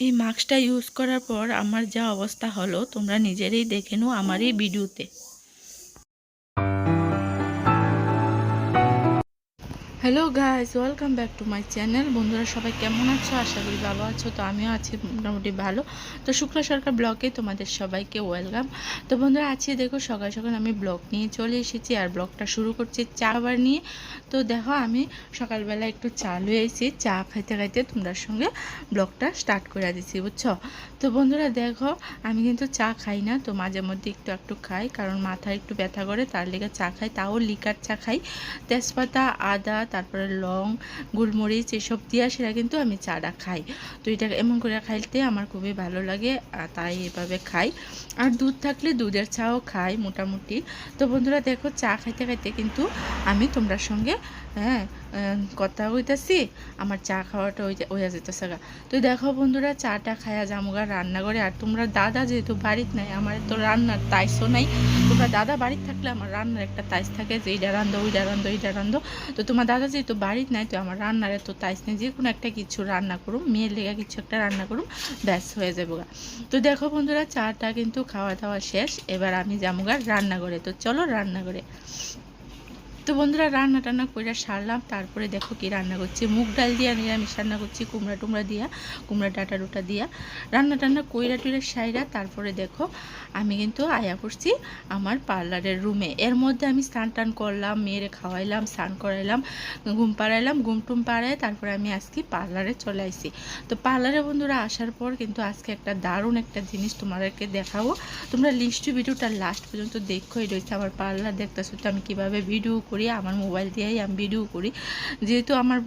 এই মাস্কটা ইউজ করার পর আমার যা অবস্থা হলো, তোমরা নিজেরাই দেখে নো আমার এই ভিডিওতে hello guys welcome back to my channel বন্ধুরা, সবাই কেমন আছো? আশা করি ভালো আছো। তো আমিও আছি মোটামুটি ভালো। তো শুক্লা সরকার ব্লগে তোমাদের সবাইকে ওয়েলকাম তো বন্ধুরা, আজকে দেখো, সকাল সকাল আমি ব্লগ নিয়ে চলে এসেছি আর ব্লগটা শুরু করছি চা বার নিয়ে। তো দেখো, আমি সকালবেলা একটু চা লুয়ে এসেছি চা খাইতে খাইতে তোমাদের সঙ্গে ব্লগটা স্টার্ট করে দিচ্ছি বুঝছ? তো বন্ধুরা, দেখো, আমি কিন্তু চা খাই না। তো মাঝে মধ্যে একটু একটু খাই, কারণ মাথা একটু ব্যথা করে, তার লেগে চা খাই। তাও লিকার চা খাই। তেজপাতা, আদা তারপরে লং গোলমরিচ এসব দিয়া সেটা কিন্তু আমি চাটা খাই। তো এটা এমন করে খাইতে আমার খুবই ভালো লাগে তাই এভাবে খাই। আর দুধ থাকলে দুধের চাও খাই মোটামুটি। তো বন্ধুরা দেখো, চা খাইতে খাইতে কিন্তু আমি তোমরা সঙ্গে হ্যাঁ কথা হইতাছি আমার চা খাওয়াটা ওই ওইয়া যেতেছে গা তো দেখো বন্ধুরা, চাটা খায়া জামুগা রান্না করে আর তোমরা দাদা যেহেতু বাড়িতে নাই, আমার তো রান্নার তাইসও নাই, তোমরা দাদা বাড়িতে থাকলে আমার রান্নার একটা তাইস থাকে যে এইটা রান্ধো ওইটা রান্ধো এইটা রান্ধো। তো তোমার দাদা যেহেতু বাড়িতে নাই, তো আমার রান্নার এত তাইস নেই, যে কোনো একটা কিছু রান্না করুম, মেয়ের লেগে কিছু একটা রান্না করুম, ব্যাস হয়ে যাব গা তো দেখো বন্ধুরা, চাটা কিন্তু খাওয়া দাওয়া শেষ, এবার আমি জামুগা রান্না করে তো চলো রান্না করে তো বন্ধুরা রান্না টান্না করে সারলাম। তারপরে দেখো কি রান্না করছি। মুগ ডাল দিয়া, নিরামিষ রান্না করছি, কুমড়া টুমড়া দিয়া, কুমড়া ডাটা ডুটা দিয়া। রান্না টান্না কইরা টুইরা সাইরা তারপরে দেখো আমি কিন্তু আয়া করছি আমার পার্লারের রুমে। এর মধ্যে আমি স্নান টান করলাম, মেয়েরে খাওয়াইলাম, স্নান করাইলাম, ঘুম পাড়াইলাম, ঘুম টুম পাড়াই তারপরে আমি আজকে পার্লারে চলে আসি তো পার্লারে বন্ধুরা আসার পর কিন্তু আজকে একটা দারুণ একটা জিনিস তোমাদেরকে দেখাবো। তোমরা লিস্ট ভিডিওটা লাস্ট পর্যন্ত দেখো দেখোই রয়েছে আমার পার্লার, দেখতেছো তো আমি কীভাবে ভিডিও করি। আমার মোবাইল দিয়েই আমি ভিডিও করি। যেহেতু আমার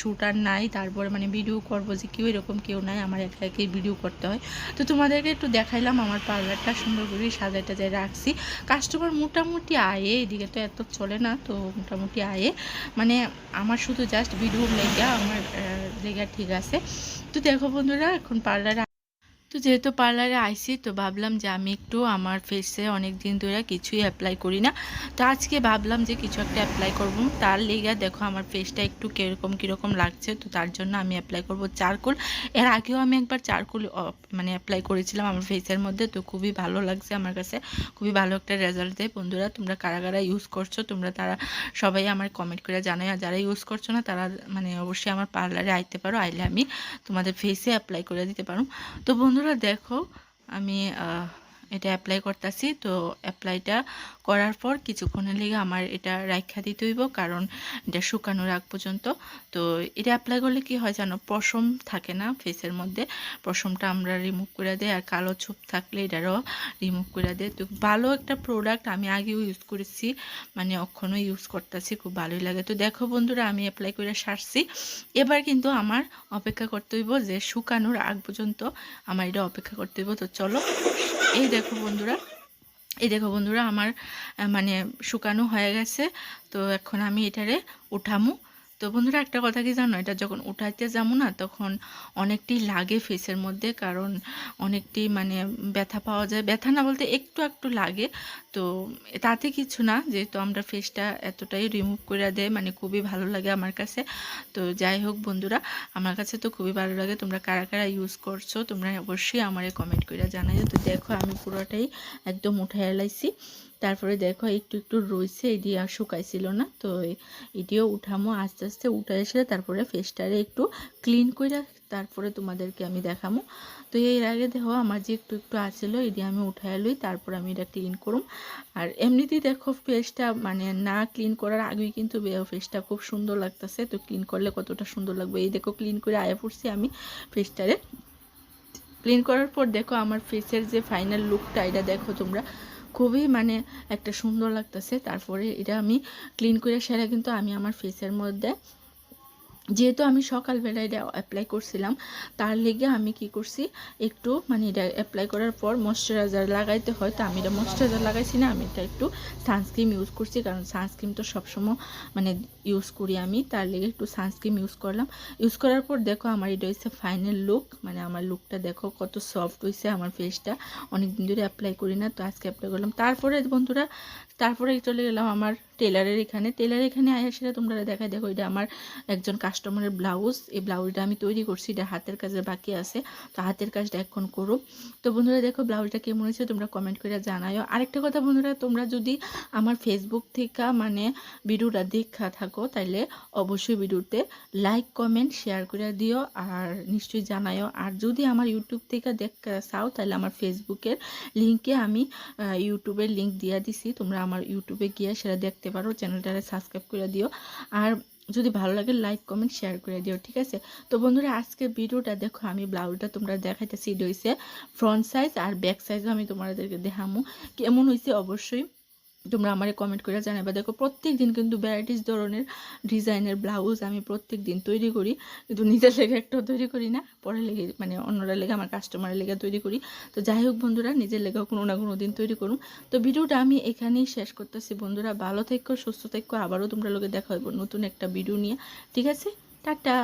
শ্যুটার নাই, তারপরে মানে ভিডিও করব যে কেউ এরকম কেউ নাই, আমার একা একাই ভিডিও করতে হয়। তো তোমাদেরকে একটু দেখাইলাম, আমার পার্লারটা সুন্দর করে সাজাই টাজাই রাখছি। কাস্টমার মোটামুটি আয়ে, এদিকে তো এত চলে না, তো মোটামুটি আয়ে। মানে আমার শুধু জাস্ট ভিডিও লেগা, আমার লেগা ঠিক আছে। তো দেখো বন্ধুরা, এখন পার্লারে তো যেহেতু পার্লারে আইসি, তো ভাবলাম যে আমি একটু আমার ফেসে অনেক দিন ধরে কিছুই অ্যাপ্লাই করি না। তো আজকে ভাবলাম যে কিছু একটা অ্যাপ্লাই করব। তার লেগে দেখো আমার ফেসটা একটু কীরকম কীরকম লাগছে। তো তার জন্য আমি অ্যাপ্লাই করব চারকোল। এর আগেও আমি একবার চারকোল মানে অ্যাপ্লাই করেছিলাম আমার ফেসের মধ্যে। তো খুবই ভালো লাগছে আমার কাছে। খুবই ভালো একটা রেজাল্ট দেয়। বন্ধুরা, তোমরা কারা কারা ইউজ করছ? তোমরা তারা সবাই আমার কমেন্ট করে জানাই আর যারা ইউজ করছ না, তারা মানে অবশ্যই আমার পার্লারে আইতে পারো। আইলে আমি তোমাদের ফেসে অ্যাপ্লাই করে দিতে পারো। তো বন্ধুরা দেখো আমি এটা অ্যাপ্লাই করতেছি। তো অ্যাপ্লাইটা করার পর কিছুক্ষণের লেগে আমার এটা রাখা দিতে হইব, কারণ এটা শুকানোর আগ পর্যন্ত। তো এটা অ্যাপ্লাই করলে কি হয় জানো, পশম থাকে না ফেসের মধ্যে। পশমটা আমরা রিমুভ করে দেয় আর কালো ছোপ থাকলে এটারও রিমুভ করে দেয় তো ভালো একটা প্রোডাক্ট আমি আগেও ইউজ করেছি মানে এখনও ইউজ করতেছি, খুব ভালোই লাগে। তো দেখো বন্ধুরা, আমি অ্যাপ্লাই করে সারছি। এবার কিন্তু আমার অপেক্ষা করতে হইব যে শুকানোর আগ পর্যন্ত আমার এটা অপেক্ষা করতে হইব। তো চলো এই দেখো বন্ধুরা, এই দেখো বন্ধুরা, আমার মানে শুকানো হয়ে গেছে, তো এখন আমি এটারে উঠামু তো বন্ধুরা একটা কথা কি জানো? এটা যখন উঠাইতে যাব না, তখন অনেকটি লাগে ফেসের মধ্যে, কারণ অনেকটি মানে ব্যথা পাওয়া যায়। ব্যথা না বলতে একটু একটু লাগে, তো তাতে কিছু না, যেহেতু আমরা ফেসটা এতটাই রিমুভ করে দেয় মানে খুবই ভালো লাগে আমার কাছে। তো যাই হোক বন্ধুরা, আমার কাছে তো খুবই ভালো লাগে। তোমরা কারা কারা ইউজ করছ, তোমরা অবশ্যই আমারে কমেন্ট করে জানাই তো দেখো, আমি পুরোটাই একদম উঠে এলাইছি তারপরে দেখো, একটু একটু রয়েছে এটি আর শুকাইছিল না, তো এটিও উঠামো, আস্তে আস্তে উঠে এসে তারপরে ফেসটারে একটু ক্লিন করে তারপরে তোমাদেরকে আমি দেখামো। তো এর আগে দেখো, আমার যে একটু একটু আসছিল এটি আমি উঠাই লই, তারপর আমি এটা ক্লিন করুম। আর এমনিতেই দেখো ফেসটা মানে না ক্লিন করার আগেই কিন্তু ফেসটা খুব সুন্দর লাগতেছে। তো ক্লিন করলে কতটা সুন্দর লাগবে? এই দেখো ক্লিন করে আয়া পড়ছি আমি ফেসটারে ক্লিন করার পর দেখো আমার ফেসের যে ফাইনাল লুকটা এটা দেখো তোমরা। খুবই মানে একটা সুন্দর লাগতেছে। তারপরে এটা আমি ক্লিন করে সেরা কিন্তু আমি আমার ফেসের মধ্যে যেহেতু আমি সকালবেলা এটা অ্যাপ্লাই করছিলাম, তার লেগে আমি কি করছি, একটু মানে এটা অ্যাপ্লাই করার পর ময়শ্চারাইজার লাগাইতে হয়। তো আমি এটা ময়শ্চারাইজার লাগাইছি না, আমি এটা একটু সানস্ক্রিম ইউজ করছি, কারণ সানস্ক্রিম তো সবসময় মানে ইউজ করি আমি। তার লেগে একটু সানস্ক্রিম ইউজ করলাম। ইউজ করার পর দেখো আমার এটা হচ্ছে ফাইনাল লুক মানে আমার লুকটা দেখো কত সফট হয়েছে আমার ফেসটা অনেক দিন ধরে অ্যাপ্লাই করি না, তো আজকে অ্যাপ্লাই করলাম। তারপরে বন্ধুরা তারপরে চলে গেলাম আমার টেলারের এখানে। টেলারের এখানে আয়া সেটা তোমরা দেখা দেখো, এটা আমার একজন কাস্টমারের ব্লাউজ এই ব্লাউজটা আমি তৈরি করছি, এটা হাতের কাজের বাকি আছে। তো হাতের কাজটা এখন করো। তো বন্ধুরা দেখো ব্লাউজটা কেমন হয়েছে, তোমরা কমেন্ট করে জানাও আরেকটা কথা বন্ধুরা, তোমরা যদি আমার ফেসবুক থেকে মানে ভিডিওটা দেখা থাকো তাহলে অবশ্যই ভিডিওতে লাইক কমেন্ট শেয়ার করে দিও আর নিশ্চয়ই জানাও আর যদি আমার ইউটিউব থেকে দেখ চাও তাহলে আমার ফেসবুকের লিঙ্কে আমি ইউটিউবের লিঙ্ক দিয়ে দিছি। তোমরা আমার ইউটিউবে গিয়ে সেটা দেখতে পারো চ্যানেলটারে সাবস্ক্রাইব করে দিও। আর যদি ভালো লাগে লাইক কমেন্ট শেয়ার করে দিও, ঠিক আছে? তো বন্ধুরা আজকে ভিডিওটা দেখো, আমি ব্লাউজটা তোমরা দেখাইতেছি, এটা হয়েছে ফ্রন্ট সাইজ আর ব্যাক সাইজও আমি তোমাদেরকে দেখামো। কেমন হয়েছে অবশ্যই তোমরা আমারে কমেন্ট করে জানাবে দেখো প্রত্যেক দিন কিন্তু ভ্যারাইটিস ধরনের ডিজাইনের ব্লাউজ আমি প্রত্যেক দিন তৈরি করি। কিন্তু নিজের লেগে একটাও তৈরি করি না পরে লেগে মানে অন্যরা লেগে, আমার কাস্টমারের লেগে তৈরি করি। তো যাই হোক বন্ধুরা, নিজের লেগেও কোনো না কোনো দিন তৈরি করুন। তো ভিডিওটা আমি এখানেই শেষ করতেছি বন্ধুরা। ভালো থেকো, সুস্থ থেকো। আবারও তোমরা লোকে দেখা হইব নতুন একটা ভিডিও নিয়ে। ঠিক আছে? টাটা!